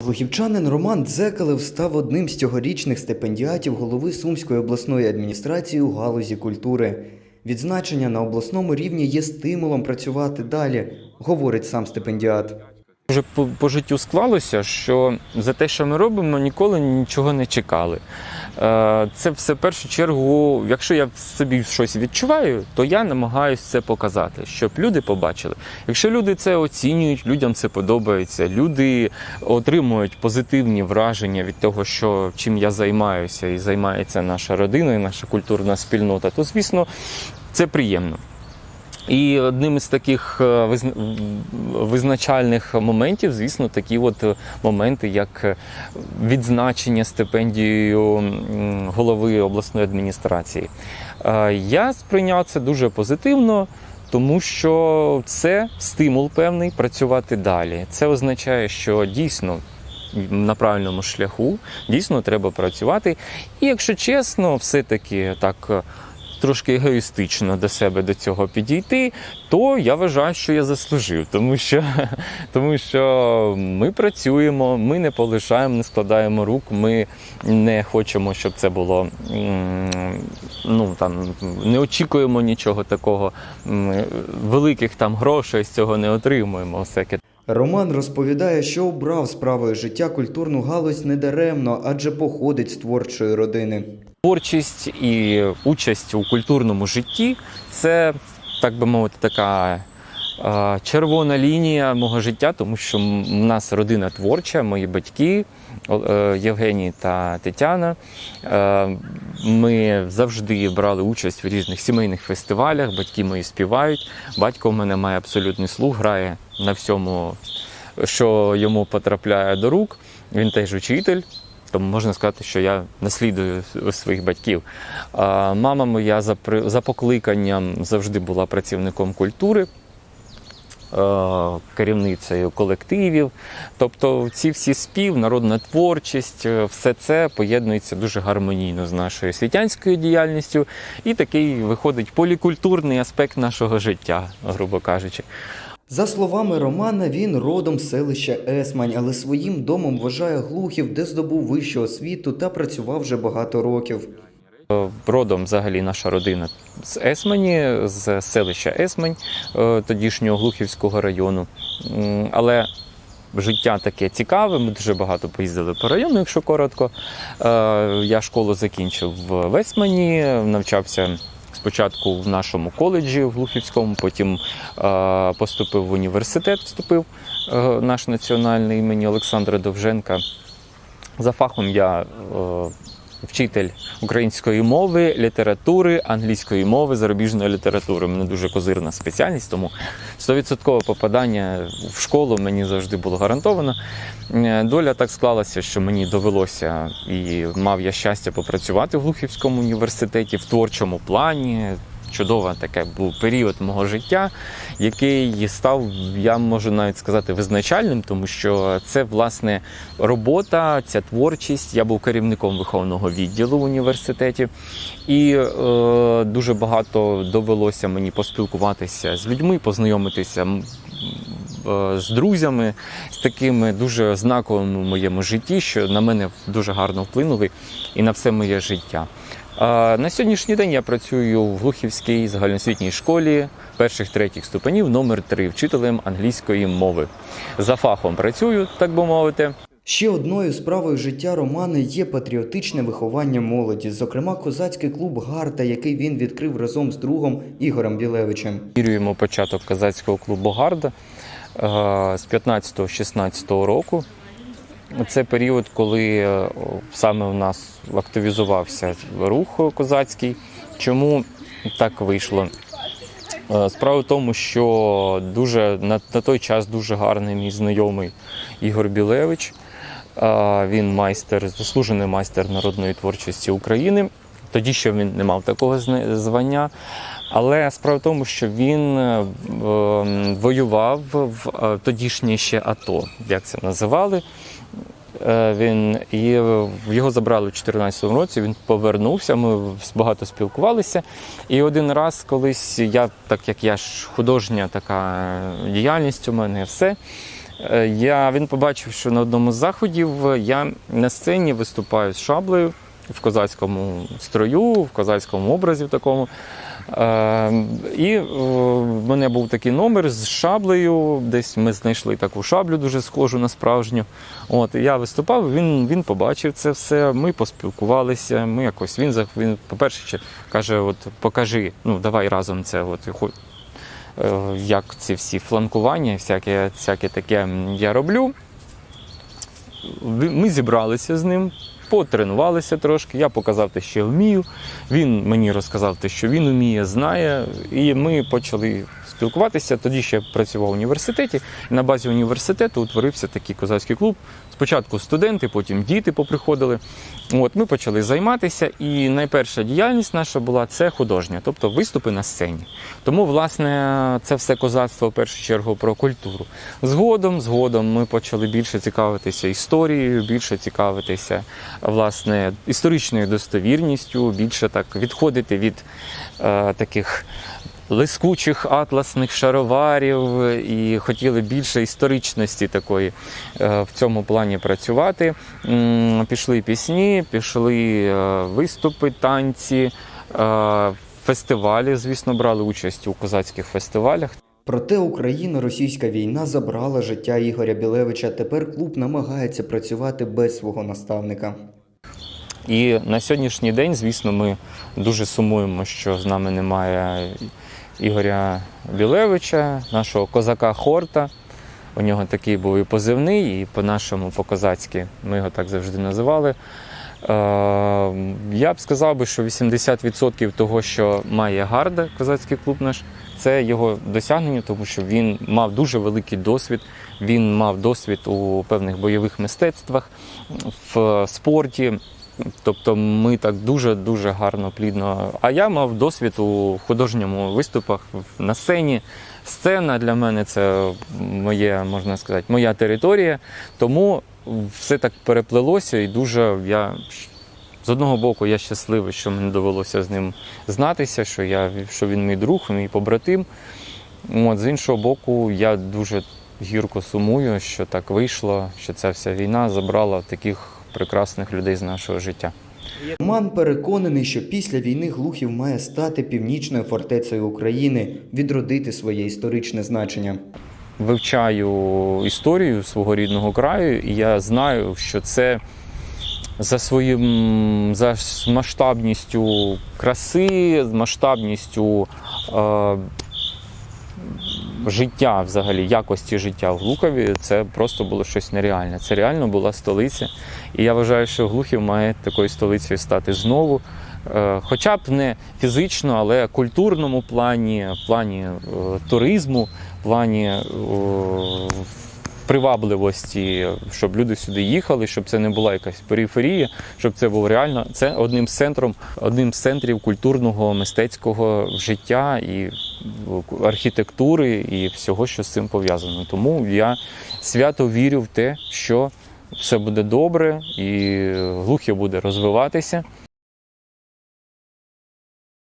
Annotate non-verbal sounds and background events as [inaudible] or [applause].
Глухівчанин Роман Дзекалев став одним з цьогорічних стипендіатів голови Сумської обласної адміністрації у галузі культури. Відзначення на обласному рівні є стимулом працювати далі, говорить сам стипендіат. Вже по, по життю склалося, що за те, що ми робимо, ніколи нічого не чекали. Е, Це все в першу чергу, якщо я собі щось відчуваю, то я намагаюся це показати, щоб люди побачили. Якщо люди це оцінюють, людям це подобається, люди отримують позитивні враження від того, що чим я займаюся, і займається наша родина, і наша культурна спільнота, то звісно це приємно. І одним із таких е, визначальних моментів, звісно, такі от е, моменти, як е, відзначення стипендією голови обласної адміністрації. Я сприйняв це дуже позитивно. Тому що це стимул певний працювати далі. Це означає, що дійсно на правильному шляху дійсно треба працювати. І якщо чесно, все-таки так трошки егоїстично до себе до цього підійти, то я вважаю, що я заслужив, тому що, [laughs] тому що ми працюємо, ми не полишаємо, не складаємо рук, ми не хочемо, щоб це було ну там не очікуємо нічого такого, великих там грошей з цього не отримуємо. Всяке Роман розповідає, що обрав справою життя культурну галузь недаремно, адже походить з творчої родини. Творчість і участь у культурному житті це, так би мовити, така е, червона лінія мого життя, тому що у нас родина творча, мої батьки е, Євгеній та Тетяна. Е, Ми завжди брали участь в різних сімейних фестивалях, батьки мої співають. Батько в мене має абсолютний слух, грає на всьому, що йому потрапляє до рук. Він теж учитель. Тому можна сказати, що я наслідую своїх батьків. А мама моя за, покликанням завжди була працівником культури, керівницею колективів. Тобто ці всі спів, народна творчість, е, все це поєднується дуже гармонійно з нашою світянською діяльністю, і такий виходить полікультурний аспект нашого життя, грубо кажучи. За словами Романа, він родом з селища Есмань, але своїм домом вважає Глухів, де здобув вищу освіту та працював вже багато років. Родом взагалі наша родина з Есмані, з селища Есмань, е, тодішнього Глухівського району. Але життя таке цікаве. Ми дуже багато поїздили по району, якщо коротко. Е, Я школу закінчив в Есмані, навчався. Спочатку в нашому коледжі в Лухівському, потім е, поступив в університет, вступив е, наш національний імені Олександра Довженка. За фахом я е, вчитель української мови, літератури, англійської мови, зарубіжної літератури. У мене дуже козирна спеціальність, тому 100% попадання в школу мені завжди було гарантовано. Е, Доля так склалася, що мені довелося і мав я щастя попрацювати в Глухівському університеті в творчому плані. Чудова таке був період мого життя, який став, я можу навіть сказати, визначальним, тому що це власне робота, ця творчість. Я був керівником виховного відділу в університеті, і е, дуже багато довелося мені поспілкуватися з людьми, познайомитися е, з друзями, з такими дуже знаковими в моєму житті, що на мене дуже гарно вплинули і на все моє життя. На сьогоднішній день я працюю в Глухівській загальноосвітній школі перших третіх ступенів номер 3 вчителем англійської мови. За фахом працюю, так би мовити. Ще одною справою життя Романа є патріотичне виховання молоді, зокрема козацький клуб Гарта, який він відкрив разом з другом Ігорем Білевичем. Вірюємо початок козацького клубу Гарда з 15-16 року. Це період, коли е, саме у нас активізувався рух козацький. Чому так вийшло? Е, Справа в тому, що дуже на, на той час дуже гарний мій знайомий Ігор Білевич. Е, Він майстер, заслужений майстер народної творчості України. Тоді ще він не мав такого звання. Але справа в тому, що він воював в тодішнє ще АТО, як це називали. Е, Він і е, його забрали у 2014 році. Він повернувся. Ми багато спілкувалися. І один раз, колись я, так як я ж художня така діяльність у мене, все. Е, Я, він побачив, що на одному з заходів я на сцені виступаю з шаблею в козацькому строю, в козацькому образі такому. Е, і е, в мене був такий номер з шаблею. Десь ми знайшли таку шаблю дуже схожу на справжню. От, я виступав, він, він побачив це все. Ми поспілкувалися. Ми якось він, він по-перше, каже: от покажи, ну давай разом це. От, е, як ці всі фланкування, всяке, всяке таке я роблю. Ми зібралися з ним, потренувалися трошки. Я показав те, що вмію. Він мені розказав те, що він вміє, знає. І ми почали спілкуватися. Тоді ще працював в університеті. І на базі університету утворився такий козацький клуб. Спочатку студенти, потім діти поприходили. От ми почали займатися, і найперша діяльність наша була це художня, тобто виступи на сцені. Тому, власне, це все козацтво в першу чергу про культуру. Згодом, згодом ми почали більше цікавитися історією, більше цікавитися власне історичною достовірністю, більше так відходити від е, таких. Лискучих атласних шароварів і хотіли більше історичності такої е, в цьому плані працювати. М, Пішли пісні, пішли е, виступи, танці, е, фестивалі. Звісно, брали участь у козацьких фестивалях. Проте Україно-російська війна забрала життя Ігоря Білевича. Тепер клуб намагається працювати без свого наставника. І на сьогоднішній день, звісно, ми дуже сумуємо, що з нами немає Ігоря Білевича, нашого козака Хорта. У нього такий був і позивний, і по-нашому, по-козацьки, ми його так завжди називали. Е, Я б сказав би, що 80% того, що має Гарда, козацький клуб наш, це його досягнення, тому що він мав дуже великий досвід. Він мав досвід у певних бойових мистецтвах, в спорті. Тобто ми так дуже дуже гарно, плідно. А я мав досвід у художньому виступах на сцені. Сцена для мене це моє, можна сказати, моя територія. Тому все так переплелося, і дуже я з одного боку я щасливий, що мені довелося з ним знатися, що я що він мій друг, мій побратим. От, з іншого боку, я дуже гірко сумую, що так вийшло, що ця вся війна забрала таких прекрасних людей з нашого життя. Роман переконаний, що після війни Глухів має стати північною фортецею України, відродити своє історичне значення. Вивчаю історію свого рідного краю, і я знаю, що це за своїм за масштабністю краси, з масштабністю е, життя, взагалі, якості життя в Глухові, це просто було щось нереальне. Це реально була столиця. І я вважаю, що Глухів має такою столицею стати знову. Е, Хоча б не фізично, але в культурному плані, в плані е, туризму, в плані е, привабливості, щоб люди сюди їхали, щоб це не була якась периферія, щоб це було реально. Це одним з центром, одним з центрів культурного мистецького життя і архітектури, і всього, що з цим пов'язано. Тому я свято вірю в те, що все буде добре і Глухів буде розвиватися.